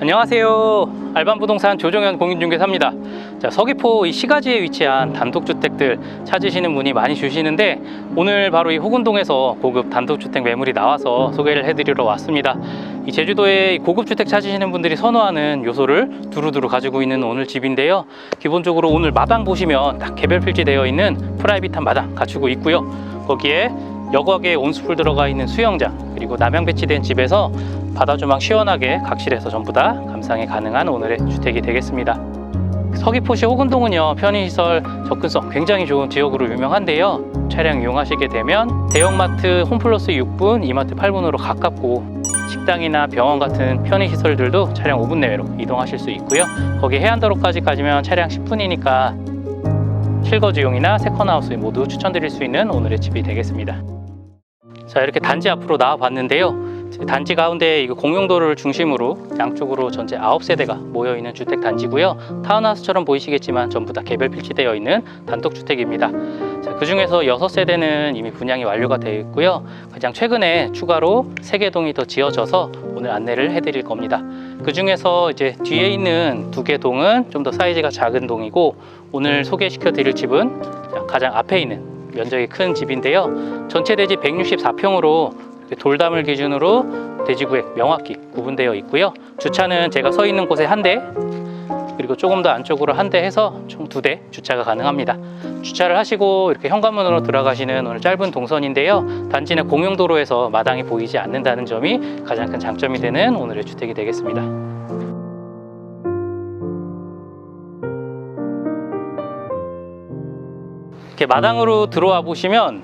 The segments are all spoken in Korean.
안녕하세요. 알반부동산 조정현 공인중개사입니다. 자, 서귀포 이 시가지에 위치한 단독주택들 찾으시는 분이 많이 주시는데 오늘 바로 이 호근동에서 고급 단독주택 매물이 나와서 소개를 해드리러 왔습니다. 이 제주도에 이 고급 주택 찾으시는 분들이 선호하는 요소를 두루두루 가지고 있는 오늘 집인데요. 기본적으로 오늘 마당 보시면 딱 개별 필지되어 있는 프라이빗한 마당 갖추고 있고요. 거기에 여곽에 온수풀 들어가 있는 수영장 그리고 남향 배치된 집에서 바다 조망 시원하게 각실에서 전부 다 감상이 가능한 오늘의 주택이 되겠습니다. 서귀포시 호근동은요 편의시설 접근성 굉장히 좋은 지역으로 유명한데요. 차량 이용하시게 되면 대형마트 홈플러스 6분, 이마트 8분으로 가깝고 식당이나 병원 같은 편의시설들도 차량 5분 내외로 이동하실 수 있고요. 거기 해안도로까지 가지면 차량 10분이니까 실거주용이나 세컨하우스 모두 추천드릴 수 있는 오늘의 집이 되겠습니다. 자 이렇게 단지 앞으로 나와 봤는데요 단지 가운데 이거 공용도로를 중심으로 양쪽으로 전체 9세대가 모여 있는 주택 단지고요. 타운하우스처럼 보이시겠지만 전부 다 개별 필지되어 있는 단독 주택입니다. 그 중에서 6세대는 이미 분양이 완료가 되어 있고요. 가장 최근에 추가로 3개 동이 더 지어져서 오늘 안내를 해드릴 겁니다. 그 중에서 이제 뒤에 있는 두 개 동은 좀 더 사이즈가 작은 동이고 오늘 소개시켜 드릴 집은 가장 앞에 있는 면적이 큰 집인데요. 전체 대지 164평으로 돌담을 기준으로 대지구역 명확히 구분되어 있고요. 주차는 제가 서 있는 곳에 한 대, 그리고 조금 더 안쪽으로 한 대 해서 총 두 대 주차가 가능합니다. 주차를 하시고 이렇게 현관문으로 들어가시는 오늘 짧은 동선인데요. 단지 내 공용도로에서 마당이 보이지 않는다는 점이 가장 큰 장점이 되는 오늘의 주택이 되겠습니다. 이렇게 마당으로 들어와 보시면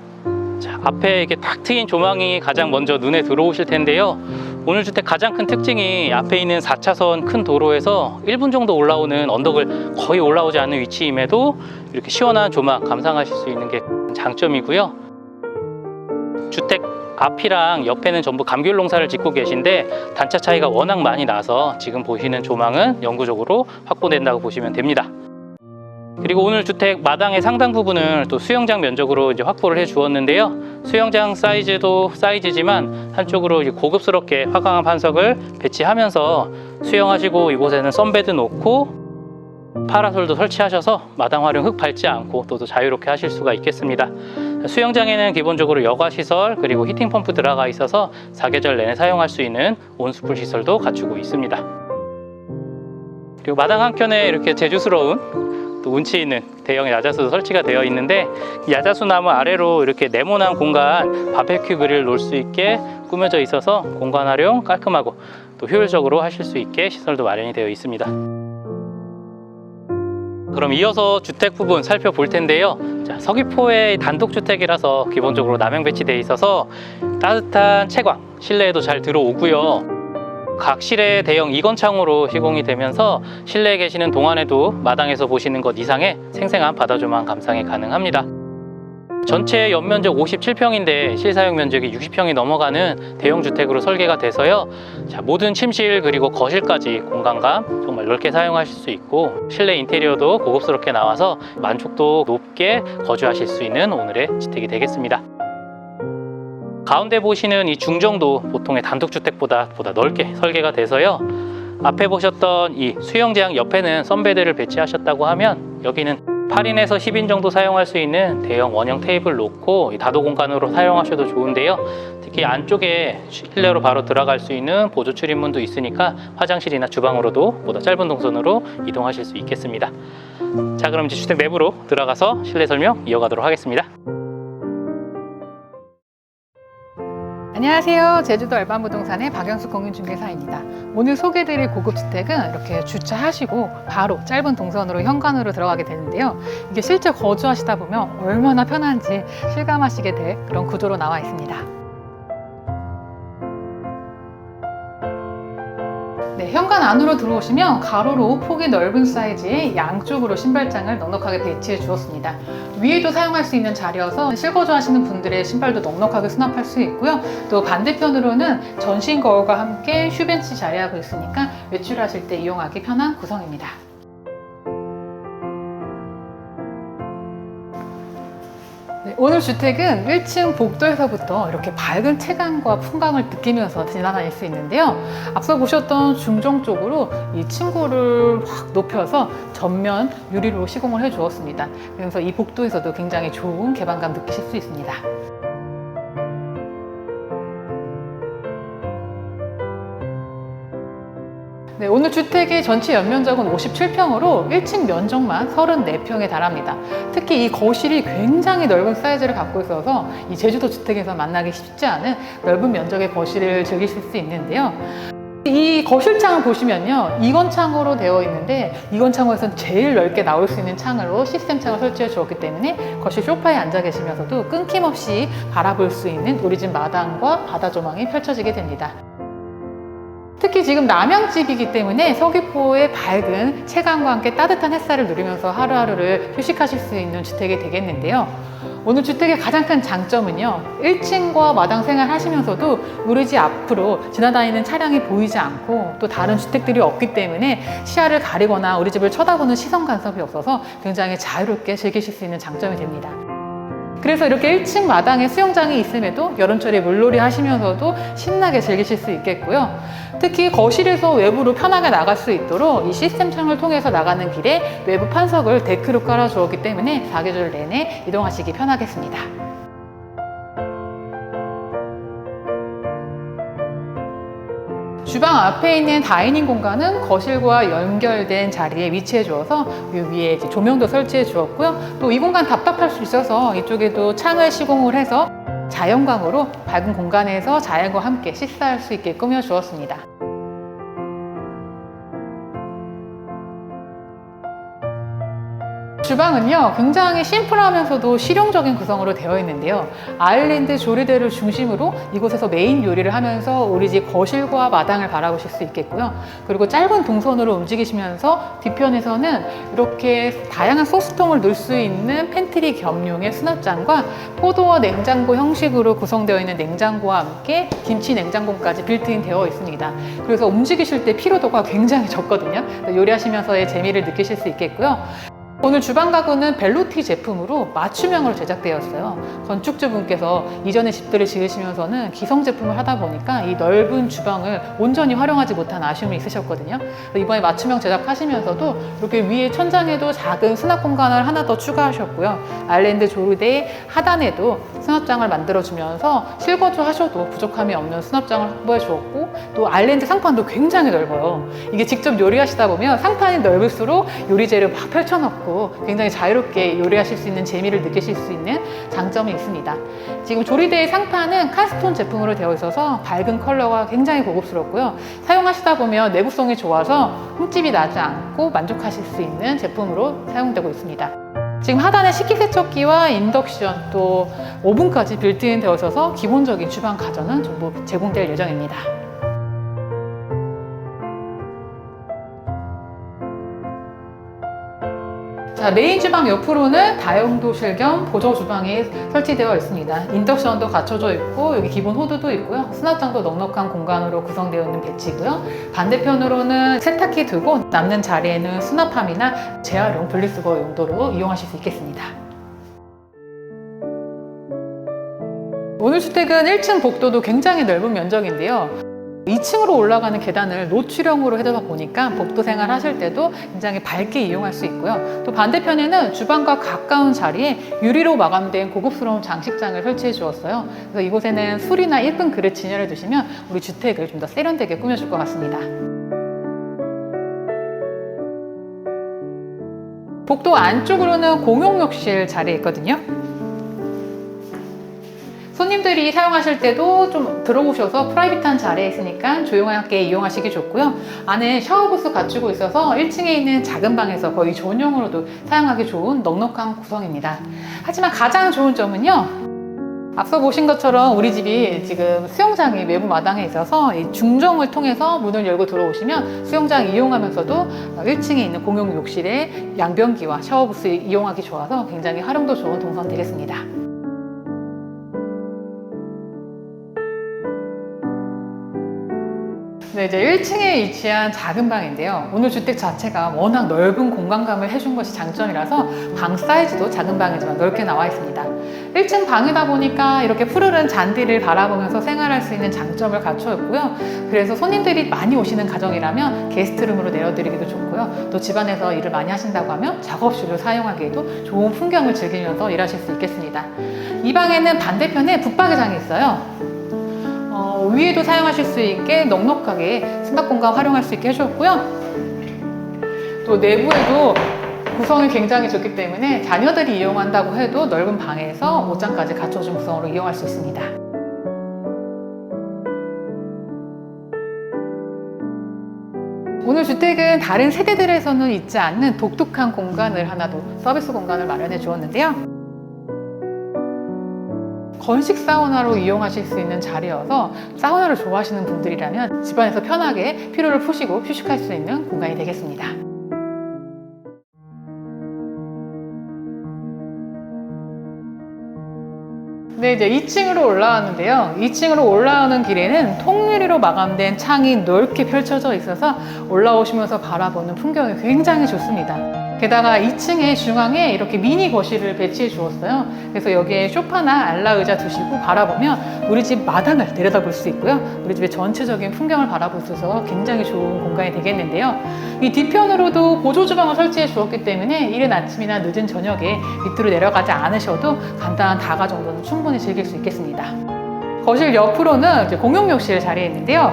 자, 앞에 이렇게 탁 트인 조망이 가장 먼저 눈에 들어오실 텐데요. 오늘 주택 가장 큰 특징이 앞에 있는 4차선 큰 도로에서 1분 정도 올라오는 언덕을 거의 올라오지 않는 위치임에도 이렇게 시원한 조망 감상하실 수 있는 게 장점이고요. 주택 앞이랑 옆에는 전부 감귤 농사를 짓고 계신데 단차 차이가 워낙 많이 나서 지금 보시는 조망은 영구적으로 확보된다고 보시면 됩니다. 그리고 오늘 주택 마당의 상당 부분을 또 수영장 면적으로 이제 확보를 해 주었는데요. 수영장 사이즈도 사이즈지만 한쪽으로 고급스럽게 화강암 판석을 배치하면서 수영하시고 이곳에는 썬베드 놓고 파라솔도 설치하셔서 마당 활용 흙 밟지 않고 또 자유롭게 하실 수가 있겠습니다. 수영장에는 기본적으로 여가 시설 그리고 히팅 펌프 들어가 있어서 사계절 내내 사용할 수 있는 온수풀 시설도 갖추고 있습니다. 그리고 마당 한켠에 이렇게 제주스러운 또 운치 있는 대형 야자수도 설치가 되어 있는데 이 야자수 나무 아래로 이렇게 네모난 공간 바베큐 그릴 놓을 수 있게 꾸며져 있어서 공간 활용 깔끔하고 또 효율적으로 하실 수 있게 시설도 마련이 되어 있습니다. 그럼 이어서 주택 부분 살펴볼 텐데요. 자, 서귀포의 단독주택이라서 기본적으로 남향 배치되어 있어서 따뜻한 채광, 실내에도 잘 들어오고요. 각 실내 대형 이건창으로 시공이 되면서 실내에 계시는 동안에도 마당에서 보시는 것 이상의 생생한 바다 조망 감상이 가능합니다. 전체 연면적 57평인데 실사용 면적이 60평이 넘어가는 대형 주택으로 설계가 돼서요. 자, 모든 침실 그리고 거실까지 공간감 정말 넓게 사용하실 수 있고 실내 인테리어도 고급스럽게 나와서 만족도 높게 거주하실 수 있는 오늘의 주택이 되겠습니다. 가운데 보시는 이 중정도 보통의 단독주택보다 보다 넓게 설계가 돼서요. 앞에 보셨던 이 수영장 옆에는 썬베드를 배치하셨다고 하면 여기는 8인에서 10인 정도 사용할 수 있는 대형 원형 테이블 놓고 이 다도 공간으로 사용하셔도 좋은데요. 특히 안쪽에 실내로 바로 들어갈 수 있는 보조 출입문도 있으니까 화장실이나 주방으로도 보다 짧은 동선으로 이동하실 수 있겠습니다. 자, 그럼 이제 주택 내부로 들어가서 실내 설명 이어가도록 하겠습니다. 안녕하세요. 제주도 알반부동산의 박영수 공인중개사입니다. 오늘 소개드릴 고급 주택은 이렇게 주차하시고 바로 짧은 동선으로 현관으로 들어가게 되는데요. 이게 실제 거주하시다 보면 얼마나 편한지 실감하시게 될 그런 구조로 나와 있습니다. 네, 현관 안으로 들어오시면 가로로 폭이 넓은 사이즈의 양쪽으로 신발장을 넉넉하게 배치해 주었습니다. 위에도 사용할 수 있는 자리여서 실거주 하시는 분들의 신발도 넉넉하게 수납할 수 있고요. 또 반대편으로는 전신 거울과 함께 휴벤치 자리하고 있으니까 외출하실 때 이용하기 편한 구성입니다. 오늘 주택은 1층 복도에서부터 이렇게 밝은 채광과 풍광을 느끼면서 지나다닐 수 있는데요. 앞서 보셨던 중정 쪽으로 이 층고를 확 높여서 전면 유리로 시공을 해 주었습니다. 그래서 이 복도에서도 굉장히 좋은 개방감 느끼실 수 있습니다. 네, 오늘 주택의 전체 연면적은 57평으로 1층 면적만 34평에 달합니다. 특히 이 거실이 굉장히 넓은 사이즈를 갖고 있어서 이 제주도 주택에서 만나기 쉽지 않은 넓은 면적의 거실을 즐기실 수 있는데요. 이 거실창을 보시면요. 이건 창으로 되어 있는데 이건 창호에서는 제일 넓게 나올 수 있는 창으로 시스템 창을 설치해 주었기 때문에 거실 소파에 앉아 계시면서도 끊김없이 바라볼 수 있는 우리 집 마당과 바다 조망이 펼쳐지게 됩니다. 특히 지금 남양집이기 때문에 서귀포의 밝은 채광과 함께 따뜻한 햇살을 누리면서 하루하루를 휴식하실 수 있는 주택이 되겠는데요. 오늘 주택의 가장 큰 장점은요. 1층과 마당 생활 하시면서도 집 앞으로 지나다니는 차량이 보이지 않고 또 다른 주택들이 없기 때문에 시야를 가리거나 우리 집을 쳐다보는 시선 간섭이 없어서 굉장히 자유롭게 즐기실 수 있는 장점이 됩니다. 그래서 이렇게 1층 마당에 수영장이 있음에도 여름철에 물놀이 하시면서도 신나게 즐기실 수 있겠고요. 특히 거실에서 외부로 편하게 나갈 수 있도록 이 시스템 창을 통해서 나가는 길에 외부 판석을 데크로 깔아 주었기 때문에 사계절 내내 이동하시기 편하겠습니다. 주방 앞에 있는 다이닝 공간은 거실과 연결된 자리에 위치해 주어서 이 위에 조명도 설치해 주었고요. 또 이 공간 답답할 수 있어서 이쪽에도 창을 시공을 해서 자연광으로 밝은 공간에서 자연과 함께 식사할 수 있게 꾸며 주었습니다. 주방은요 굉장히 심플하면서도 실용적인 구성으로 되어 있는데요. 아일랜드 조리대를 중심으로 이곳에서 메인 요리를 하면서 우리 집 거실과 마당을 바라보실 수 있겠고요. 그리고 짧은 동선으로 움직이시면서 뒤편에서는 이렇게 다양한 소스통을 넣을 수 있는 팬트리 겸용의 수납장과 포도어 냉장고 형식으로 구성되어 있는 냉장고와 함께 김치 냉장고까지 빌트인 되어 있습니다. 그래서 움직이실 때 피로도가 굉장히 적거든요. 요리하시면서의 재미를 느끼실 수 있겠고요 오늘 주방 가구는 벨로티 제품으로 맞춤형으로 제작되었어요. 건축주분께서 이전에 집들을 지으시면서는 기성 제품을 하다 보니까 이 넓은 주방을 온전히 활용하지 못한 아쉬움이 있으셨거든요. 이번에 맞춤형 제작하시면서도 이렇게 위에 천장에도 작은 수납 공간을 하나 더 추가하셨고요. 아일랜드 조르대 하단에도 수납장을 만들어주면서 실거주 하셔도 부족함이 없는 수납장을 확보해 주었고 또 아일랜드 상판도 굉장히 넓어요. 이게 직접 요리하시다 보면 상판이 넓을수록 요리재를 막 펼쳐놓고 굉장히 자유롭게 요리하실 수 있는 재미를 느끼실 수 있는 장점이 있습니다. 지금 조리대의 상판은 카스톤 제품으로 되어 있어서 밝은 컬러가 굉장히 고급스럽고요. 사용하시다 보면 내구성이 좋아서 흠집이 나지 않고 만족하실 수 있는 제품으로 사용되고 있습니다. 지금 하단에 식기세척기와 인덕션 또 오븐까지 빌트인 되어 있어서 기본적인 주방 가전은 전부 제공될 예정입니다. 자, 메인 주방 옆으로는 다용도실 겸 보조 주방이 설치되어 있습니다. 인덕션도 갖춰져 있고 여기 기본 호드도 있고요. 수납장도 넉넉한 공간으로 구성되어 있는 배치고요. 반대편으로는 세탁기 두고 남는 자리에는 수납함이나 재활용 분리수거 용도로 이용하실 수 있겠습니다. 오늘 주택은 1층 복도도 굉장히 넓은 면적인데요. 2층으로 올라가는 계단을 노출형으로 해두다 보니까 복도 생활 하실 때도 굉장히 밝게 이용할 수 있고요. 또 반대편에는 주방과 가까운 자리에 유리로 마감된 고급스러운 장식장을 설치해 주었어요. 그래서 이곳에는 술이나 예쁜 그릇 진열해 두시면 우리 주택을 좀 더 세련되게 꾸며줄 것 같습니다. 복도 안쪽으로는 공용 욕실 자리에 있거든요. 손님들이 사용하실 때도 좀 들어오셔서 프라이빗한 자리에 있으니까 조용하게 이용하시기 좋고요. 안에 샤워부스 갖추고 있어서 1층에 있는 작은 방에서 거의 전용으로도 사용하기 좋은 넉넉한 구성입니다. 하지만 가장 좋은 점은요. 앞서 보신 것처럼 우리 집이 지금 수영장이 외부 마당에 있어서 이 중정을 통해서 문을 열고 들어오시면 수영장 이용하면서도 1층에 있는 공용 욕실에 양변기와 샤워부스 이용하기 좋아서 굉장히 활용도 좋은 동선 되겠습니다. 네, 이제 1층에 위치한 작은 방인데요. 오늘 주택 자체가 워낙 넓은 공간감을 해준 것이 장점이라서 방 사이즈도 작은 방이지만 넓게 나와 있습니다. 1층 방이다 보니까 이렇게 푸르른 잔디를 바라보면서 생활할 수 있는 장점을 갖춰 있고요. 그래서 손님들이 많이 오시는 가정이라면 게스트룸으로 내어드리기도 좋고요. 또 집안에서 일을 많이 하신다고 하면 작업실로 사용하기에도 좋은 풍경을 즐기면서 일하실 수 있겠습니다. 이 방에는 반대편에 붙박이장이 있어요. 어, 위에도 사용하실 수 있게 넉넉하게 승합 공간 활용할 수 있게 해주었고요. 또 내부에도 구성이 굉장히 좋기 때문에 자녀들이 이용한다고 해도 넓은 방에서 옷장까지 갖춰준 구성으로 이용할 수 있습니다. 오늘 주택은 다른 세대들에서는 있지 않는 독특한 공간을 하나 더 서비스 공간을 마련해 주었는데요. 건식 사우나로 이용하실 수 있는 자리여서 사우나를 좋아하시는 분들이라면 집안에서 편하게 피로를 푸시고 휴식할 수 있는 공간이 되겠습니다. 네, 이제 2층으로 올라왔는데요. 2층으로 올라오는 길에는 통유리로 마감된 창이 넓게 펼쳐져 있어서 올라오시면서 바라보는 풍경이 굉장히 좋습니다. 게다가 2층의 중앙에 이렇게 미니 거실을 배치해 주었어요. 그래서 여기에 소파나 알라 의자 두시고 바라보면 우리 집 마당을 내려다볼 수 있고요. 우리 집의 전체적인 풍경을 바라볼 수 있어서 굉장히 좋은 공간이 되겠는데요. 이 뒤편으로도 보조 주방을 설치해 주었기 때문에 이른 아침이나 늦은 저녁에 밑으로 내려가지 않으셔도 간단한 다가 정도는 충분히 즐길 수 있겠습니다. 거실 옆으로는 이제 공용 욕실 자리에 있는데요.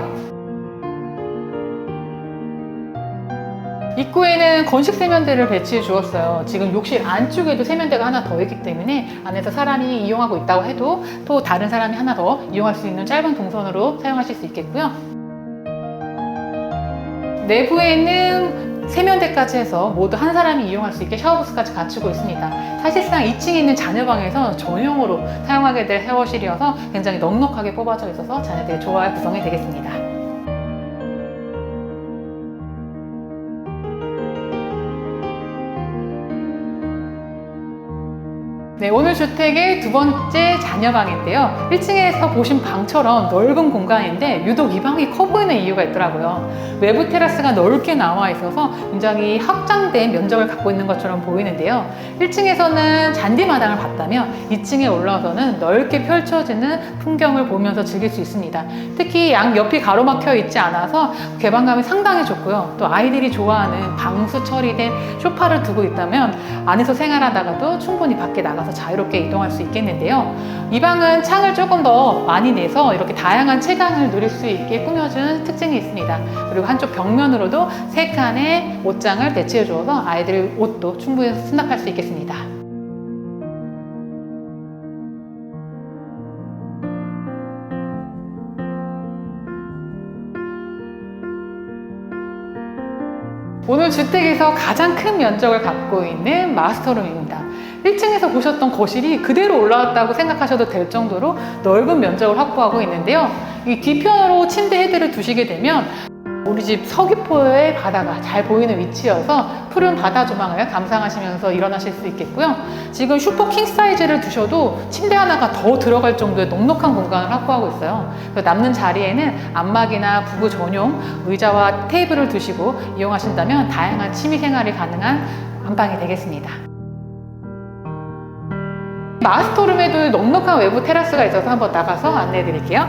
입구에는 건식 세면대를 배치해 주었어요. 지금 욕실 안쪽에도 세면대가 하나 더 있기 때문에 안에서 사람이 이용하고 있다고 해도 또 다른 사람이 하나 더 이용할 수 있는 짧은 동선으로 사용하실 수 있겠고요. 내부에는 세면대까지 해서 모두 한 사람이 이용할 수 있게 샤워부스까지 갖추고 있습니다. 사실상 2층에 있는 자녀방에서 전용으로 사용하게 될 샤워실이어서 굉장히 넉넉하게 뽑아져 있어서 자녀들이 좋아할 구성이 되겠습니다. 네, 오늘 주택의 두 번째 자녀방인데요. 1층에서 보신 방처럼 넓은 공간인데 유독 이 방이 커 보이는 이유가 있더라고요. 외부 테라스가 넓게 나와 있어서 굉장히 확장된 면적을 갖고 있는 것처럼 보이는데요. 1층에서는 잔디마당을 봤다면 2층에 올라와서는 넓게 펼쳐지는 풍경을 보면서 즐길 수 있습니다. 특히 양 옆이 가로막혀 있지 않아서 개방감이 상당히 좋고요. 또 아이들이 좋아하는 방수 처리된 소파를 두고 있다면 안에서 생활하다가도 충분히 밖에 나가 서 자유롭게 이동할 수 있겠는데요. 이 방은 창을 조금 더 많이 내서 이렇게 다양한 채광을 누릴 수 있게 꾸며준 특징이 있습니다. 그리고 한쪽 벽면으로도 세 칸의 옷장을 배치해 주어서 아이들 옷도 충분히 수납할 수 있겠습니다. 오늘 주택에서 가장 큰 면적을 갖고 있는 마스터룸입니다. 1층에서 보셨던 거실이 그대로 올라왔다고 생각하셔도 될 정도로 넓은 면적을 확보하고 있는데요. 이 뒤편으로 침대 헤드를 두시게 되면 우리 집 서귀포의 바다가 잘 보이는 위치여서 푸른 바다 조망을 감상하시면서 일어나실 수 있겠고요. 지금 슈퍼 킹 사이즈를 두셔도 침대 하나가 더 들어갈 정도의 넉넉한 공간을 확보하고 있어요. 남는 자리에는 안막이나 부부 전용 의자와 테이블을 두시고 이용하신다면 다양한 취미 생활이 가능한 안방이 되겠습니다. 마스터룸에도 넉넉한 외부 테라스가 있어서 한번 나가서 안내해 드릴게요.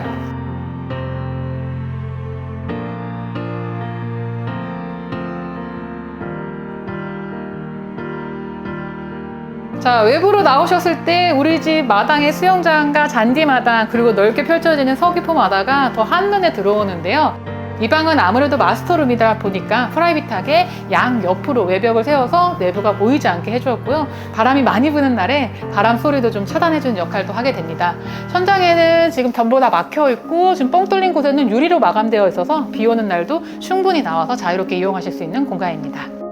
자, 외부로 나오셨을 때 우리 집 마당의 수영장과 잔디마당 그리고 넓게 펼쳐지는 서귀포 마다가 더 한눈에 들어오는데요. 이 방은 아무래도 마스터룸이다 보니까 프라이빗하게 양 옆으로 외벽을 세워서 내부가 보이지 않게 해주었고요. 바람이 많이 부는 날에 바람 소리도 좀 차단해주는 역할도 하게 됩니다. 천장에는 지금 전부 다 막혀 있고 지금 뻥 뚫린 곳에는 유리로 마감되어 있어서 비 오는 날도 충분히 나와서 자유롭게 이용하실 수 있는 공간입니다.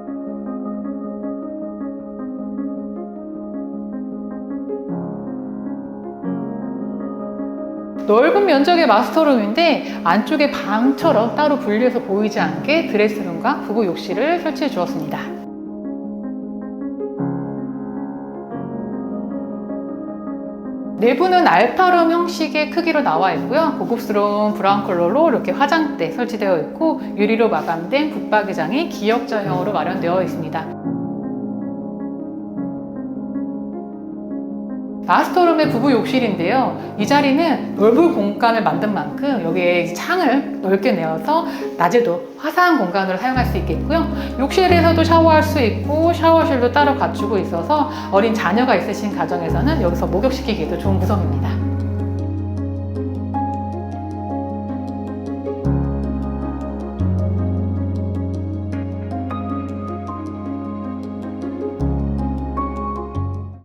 넓은 면적의 마스터룸인데 안쪽에 방처럼 따로 분리해서 보이지 않게 드레스룸과 부부 욕실을 설치해 주었습니다. 내부는 알파룸 형식의 크기로 나와 있고요. 고급스러운 브라운 컬러로 이렇게 화장대 설치되어 있고 유리로 마감된 붙박이장이 기역자형으로 마련되어 있습니다. 마스터룸의 부부 욕실인데요. 이 자리는 넓은 공간을 만든 만큼 여기에 창을 넓게 내어서 낮에도 화사한 공간으로 사용할 수 있겠고요. 욕실에서도 샤워할 수 있고 샤워실도 따로 갖추고 있어서 어린 자녀가 있으신 가정에서는 여기서 목욕시키기도 좋은 구성입니다.